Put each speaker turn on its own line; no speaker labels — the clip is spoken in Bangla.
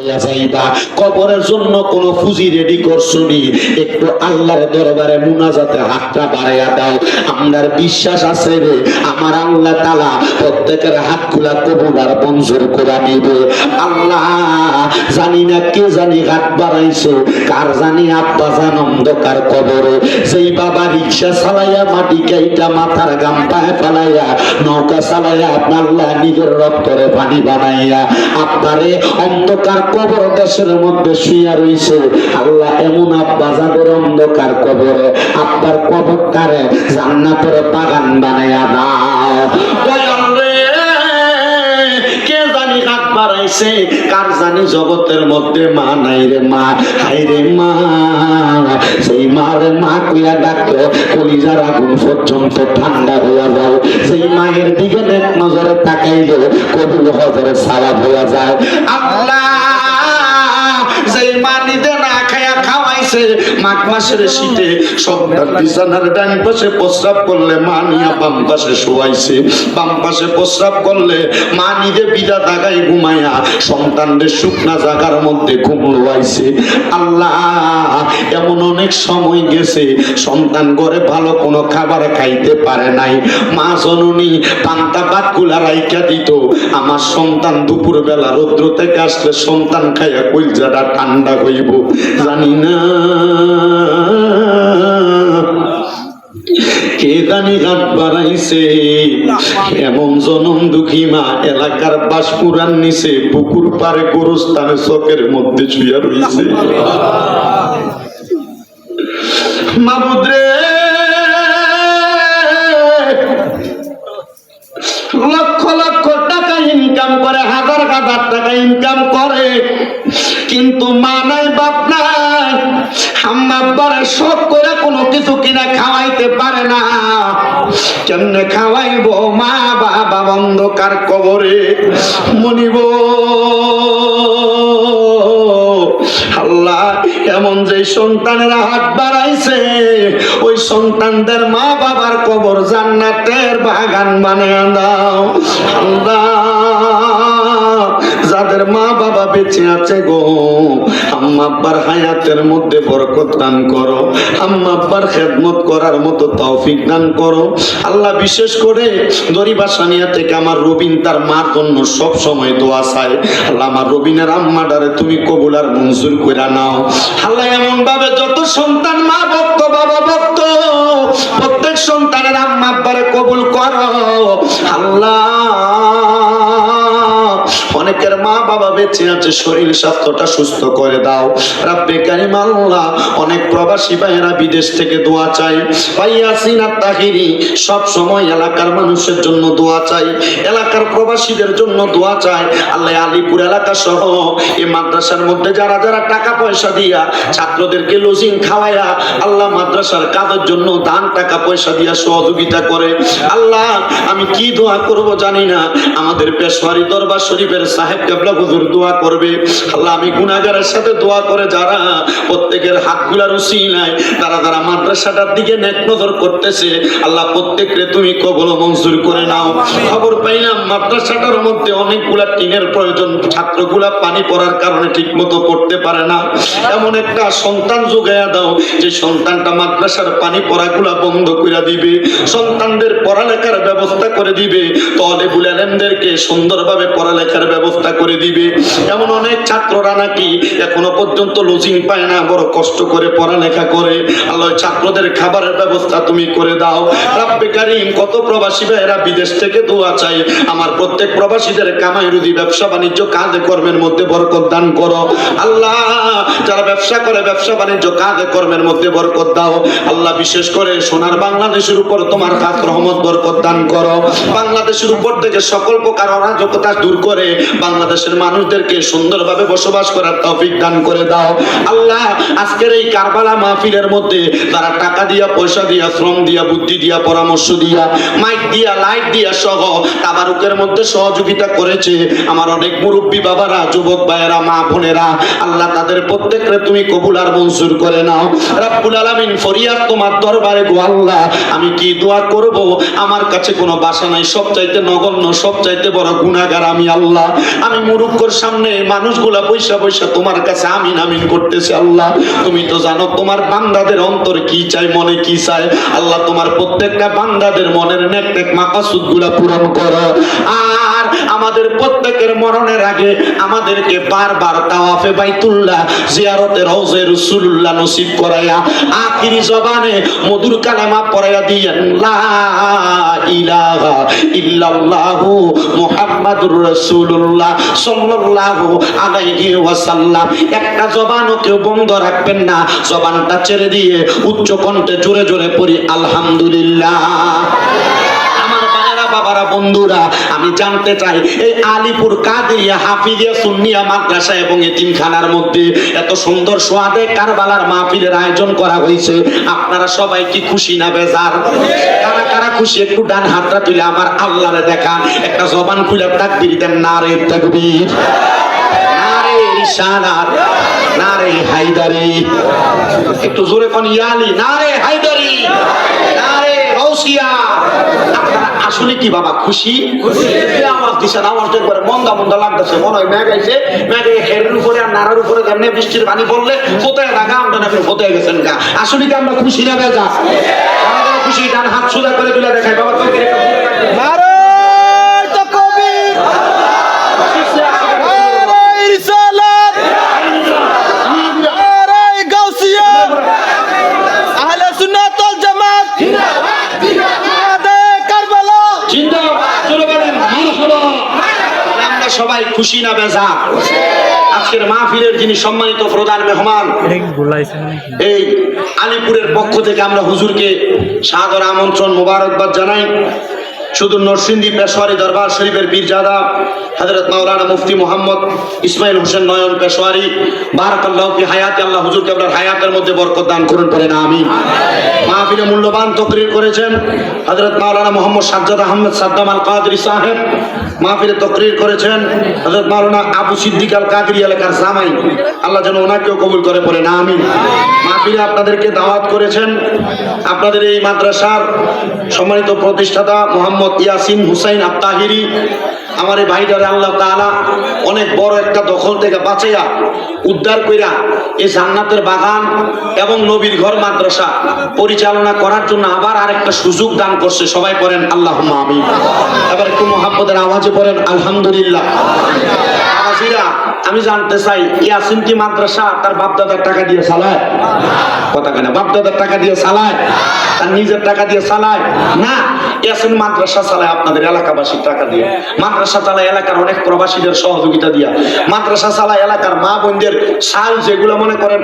হইয়া কবরের জন্য কোন পুঁজি রেডি করছনি একটু আল্লাহর দরবারে মুনাজাতে হাতটা বাড়াইয়া দাও। আমার বিশ্বাস আছে রে, আমার আল্লাহ তালা প্রত্যেকের হাতগুলা কবুল আর মঞ্জুর করে নিবে। আল্লাহ, জানি না কে জানি হাত বাড়াইছে, কার জানি আব্বা জান অন্ধকার কবরে। সেই বাবা রিক্সা চালাইয়া, মাটি কাইটা মাথার গাম পায়ে ফেলাইয়া, নৌকা চালাইয়া আপনার নিজের রক্তরে পানি বানাইয়া আপনারে অন্ধকার কবর দেশের মধ্যে শুইয়া আল্লাহ এমন অন্ধকার কবরে কবরটারে জান্নাতের বাগান বানাইয়া দাও। কার জানি জগতের মধ্যে মা নাই রে মা হাই রে মা। সেই মা রে মা কইয়া ডাকলো কলিজার আগুন পর্যন্ত ঠান্ডা হইয়া যাও। সেই মায়ের দিকে নেক নজরে তাকাইলে কবুল হজরে সালাদ হইয়া যায়। আল্লাহ! খাওয়াইছে মাঘ মাসের শীতে সন্ধ্যার বিছানার ডান পাশে প্রস্রাব করলে মা নিয়া বাম পাশে শোয়াইছে। বাম পাশে প্রস্রাব করলে মা নিজে বিদা দাগাই ঘুমাইয়া সন্তানদের শুকনা জাগার মধ্যে ঘুম লোয়াইছে। আল্লাহ, এমন অনেক সময় গেছে, সন্তান ঘরে ভালো কোনো খাবার খাইতে পারে নাই। মা জননী পান্তা পাতগুলা রাইকা দিত। আমার সন্তান দুপুর বেলা রৌদ্র থেকে আসলে সন্তান খাইয়া কইজাটা ঠান্ডা হইব। জানি না। এমন জনম দুঃখী মা, এলাকার নিচে, পুকুর পারে মধ্যে মাবুদ্রে লক্ষ লক্ষ টাকা ইনকাম করে, হাজার হাজার টাকা ইনকাম করে। কিন্তু মা নাই, বাপ আম্মা আব্বারে শখ করে কোনো কিছু কিনা খাওয়াইতে পারে না। কেমনে খাওয়াইব? মা, বাবা অন্ধকার কবরে মনিব। আল্লাহ, এমন যে সন্তানেরা হাত বাড়াইছে, ওই সন্তানদের মা বাবার কবর জান্নাতের বাগান বানিয়ে দাও। আল্লাহ, যাদের মা বাবা বেঁচে আছে গো আম্মা আব্বার হায়াতের মধ্যে বরকত দান করো। আম্মা আব্বার খেদমত করার মতো তৌফিক দান করো। আল্লাহ বিশেষ করে দরিবা সানিয়া থেকে আমার রবিন তার মার জন্য সব সময় দোয়া চায়। আল্লাহ আমার রবিনের আম্মাডারে তুমি কবুল আর মঞ্জুর করে নাও। আল্লাহ এমন ভাবে যত সন্তান মা ভক্ত, বাবা ভক্ত, প্রত্যেক সন্তানের আম্মা আব্বারে কবুল করো। আল্লাহ অনেকের মা বাবা বেঁচে আছে, শরীর স্বাস্থ্যটা সুস্থ করে দাও। রাব্বে কারিম আল্লাহ, অনেক প্রবাসী ভাইয়েরা বিদেশ থেকে দোয়া চাই পাইয়াসিন আর তাহিরি, সব সময় এলাকার মানুষের জন্য দোয়া চাই এলাকার প্রবাসীদের জন্য দোয়া চাই আল্লাহ আলিপুর এলাকা সহ এই মাদ্রাসার মধ্যে যারা যারা টাকা পয়সা দিয়া ছাত্রদেরকে লজিং খাওয়ায়া আল্লাহ মাদ্রাসার কাজের জন্য দান, টাকা পয়সা দিয়া সহযোগিতা করে। আল্লাহ, আমি কি দোয়া করব জানি না। আমাদের পেশওয়ারি দরবার শরীফের সাহেব কেবলা হুজুর দোয়া করবে। আল্লাহ, আমি গুনাহগারের সাথে দোয়া করে যারা প্রত্যেকের হাতগুলার উসিলায় তারা তারা মাদ্রাসাটার দিকে নেক নজর করতেছে, আল্লাহ প্রত্যেকরে তুমি কবল মঞ্জুর করে নাও। খবর পাইলাম, মাদ্রাসাটার মধ্যে অনেকগুলা টিনের প্রয়োজন, ছাত্রগুলা পানি পড়ার কারণে ঠিক মতো পড়তে পারে না। এমন একটা সন্তান যোগাইয়া দাও, যে সন্তানটা মাদ্রাসার পানি পড়াগুলা বন্ধ করে দিবে, সন্তানদের পড়ালেখার ব্যবস্থা করে দিবে। তলে বুলালেমদেরকে সুন্দরভাবে পড়ালেখার ব্যবস্থা করে দিবে। এমন অনেক ছাত্ররা নাকি এখনও পর্যন্ত লজিং পায় না, বড় কষ্ট করে পড়ালেখা করে। আল্লাহ ছাত্রদের খাবারের ব্যবস্থা তুমি করে দাও। রাব্বে কারিম, কত প্রবাসী ভাইয়েরা বিদেশ থেকে দোয়া চাই আমার প্রত্যেক প্রবাসীদের কামাই রুজি, ব্যবসা বাণিজ্য, কাজে কর্মের মধ্যে বরকত দান করো। আল্লাহ, যারা ব্যবসা করে, ব্যবসা বাণিজ্য, কাজে কর্মের মধ্যে বরকত দাও। আল্লাহ বিশেষ করে সোনার বাংলাদেশের উপর তোমার খাস রহমত, বরকত দান করো। বাংলাদেশের উপর থেকে সকল প্রকার অরাজকতা দূর করে বাংলাদেশের মানুষদেরকে সুন্দরভাবে বসবাস করার তৌফিক দান করে দাও। আল্লাহ, আজকের এই কারবালা মাহফিলের মধ্যে তারা টাকা দিয়া, পয়সা দিয়া, শ্রম দিয়া, বুদ্ধি দিয়া, পরামর্শ দিয়া, মাইক দিয়া, লাইট দিয়া সহ তাবারুকের মধ্যে সহযোগিতা করেছে। আমার অনেক মুরব্বী বাবারা, যুবক ভাইয়েরা, মা বোনেরা, আল্লাহ তাদের প্রত্যেকরে তুমি কবুল আর মঞ্জুর করে নাও। রাব্বুল আলামিন ফরিয়াদ তোমার দরবারে গো আল্লাহ, আমি কি দোয়া করব? আমার কাছে কোনো বাসা নাই সব চাইতে নগণ্য সব চাইতে বড় গুণাগার আমি আল্লাহ। আমি মুরুক্ষর সামনে মানুষগুলা পয়সা পয়সা তোমার কাছে আমিন আমিন করতেছে, আল্লাহ। তুমি তো জানো তোমার বান্দাদের অন্তর কি চাই মনে কি চাই আল্লাহ তোমার প্রত্যেকটা বান্দাদের মনের নেক নেক মাকাসুদগুলা পূরণ করো। আর আমাদের প্রত্যেকের মরণের আগে আমাদেরকে বারবার তাওয়াফে বাইতুল্লাহ জিয়ারতে রওজে রাসূলুল্লাহ নসিব করায়া আখিরি জবানে মধুর কালেমা পড়াইয়া দিয়েন, লা ইলাহা ইল্লাল্লাহু মুহাম্মাদুর রাসূলুল্লাহ সাল্লাল্লাহু আলাইহি ওয়াসাল্লাম। একটা জবানও কেউ বন্ধ রাখবেন না, জবানটা ছেড়ে দিয়ে উচ্চ কণ্ঠে জোরে জোরে পড়ি, আলহামদুলিল্লাহ। বাবারা, বন্ধুরা, আমি জানতে চাই, এই আলিপুর কাদিয়া হাফিজিয়া সুন্নিয়া মাদ্রাসা এবং এতিমখানার মধ্যে এত সুন্দর সোয়াদে কারবালার মাহফিলের আয়োজন করা হয়েছে। আপনারা সবাই কি খুশি না বেজার? কারা কারা খুশি? একটু ডান হাতটা তুলে আমার আল্লাহরে দেখান একটা জবান খুলে তাকবীর দেন, নারে তাকবীর। নারে রিসালাত নারে হায়দারি। একটু জোরে কোন, ইয়ালি, নারে হায়দারি। নারে আসলে কি বাবা খুশি? খুশি। আওয়াজ দিচ্ছেন আওয়াজ একবারে মন্দা মন্দা লাগতেছে মনে হয় ম্যাগ আইছে। ম্যাগে হেরের উপরে আর নাড়ার উপরে যেমনি বৃষ্টির পানি পড়লে কোথায় লাগা আমরা নাকি কোথায় গেছেন গা। আসলে কি আমরা খুশি না বেজা? খুশি ডান হাত সোজা করে তুলে দেখাই। বাবা খুশি না বেজা? আজকের মাহফিলের যিনি সম্মানিত প্রধান মেহমান, এই আলিপুরের পক্ষ থেকে আমরা হুজুরকে সাদর আমন্ত্রণ মোবারকবাদ জানাই। শুধু নরসিংদী পেশোয়ারি দরবার শরীফের পীরজাদা হযরত মাওলানা মুফতি মোহাম্মদ ইসমাইল হোসেন নয়ন পেশোয়ারি বারাকাল্লাহ ফি হায়াত, আল্লাহ হুজুরকে আপনার হায়াতের মধ্যে বরকত দান করুন করেন আমিন। মাহফিলে মূল্যবান তকরির করেছেন হযরত মাওলানা মোহাম্মদ সাজ্জাদ আহমেদ সাদ্দাম আল কাদরি সাহেব। মাহফিলে তকরির করেছেন হযরত মাওলানা আবু সিদ্দিক আল কাদরি এলাকার জামাই। আল্লাহ যেন ওনাকেও কবুল করে পড়েন আমিন। মাহফিলে আপনাদেরকে দাওয়াত করেছেন। আপনাদের এই মাদ্রাসার সম্মানিত প্রতিষ্ঠাতা মোহাম্মদ ইয়াসিন হুসাইন আত্তাহিরি আমার এই ভাইটারে আল্লাহ তাআলা অনেক বড় একটা দখল থেকে বাঁচাইয়া, উদ্ধার কইরা এই জান্নাতের বাগান এবং নবীর ঘর মাদ্রাসা পরিচালনা করার জন্য আবার আরেকটা সুযোগ দান করছে। সবাই পড়েন আল্লাহ আমিন। এবার একটু মোহাম্মদের আওয়াজে পড়েন, আলহামদুলিল্লাহ। আওয়াজিরা আমি জানতে চাই ইয়াসিন কি মাদ্রাসা? তার বাপদাদার টাকা দিয়ে চালায়? কথা কেন বাপদাদার টাকা দিয়ে চালায়? তার নিজের টাকা দিয়ে চালায়? না ইয়াসিন মাদ্রাসা চালায় আপনাদের এলাকাবাসীর টাকা দিয়ে। মাদ্রাসা চালায় এলাকার অনেক প্রবাসীদের সহযোগিতা দিয়া। মাদ্রাসা চালায় এলাকার মা বোনদের সাল যেগুলো মনে করেন